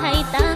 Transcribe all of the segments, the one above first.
ให้ตา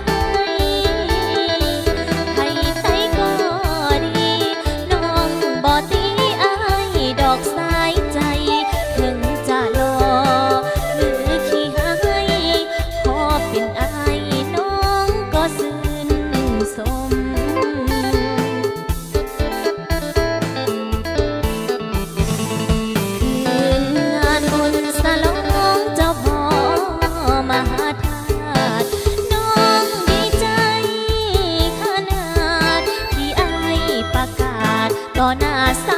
ก็น่าเศร้า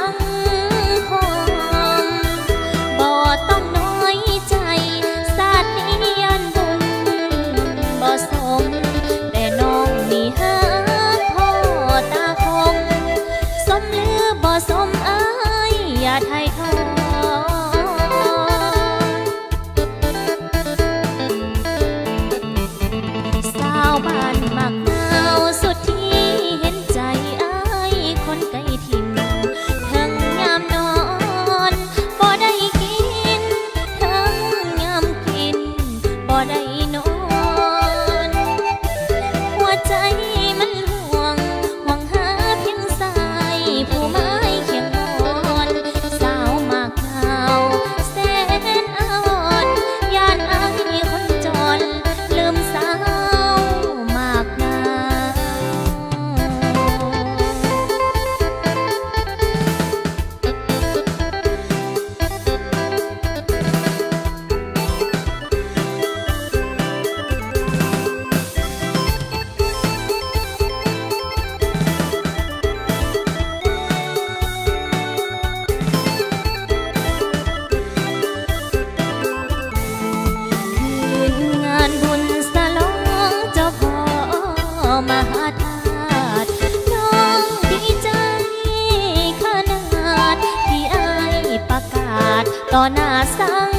ต่อหน้าสัง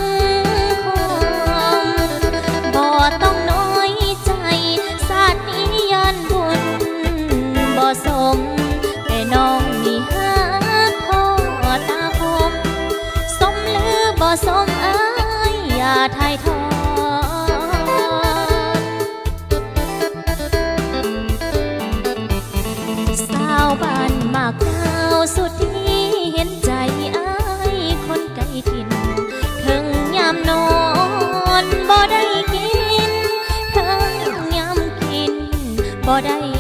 คมบ่ต้องน้อยใจ สาตนิยันบุญบ่สม แต่น้องมีหาพ่อตาคม สมหรือบ่สมอายอย่าทายทอสาบ้านมากดาวสุดที่ por ahí.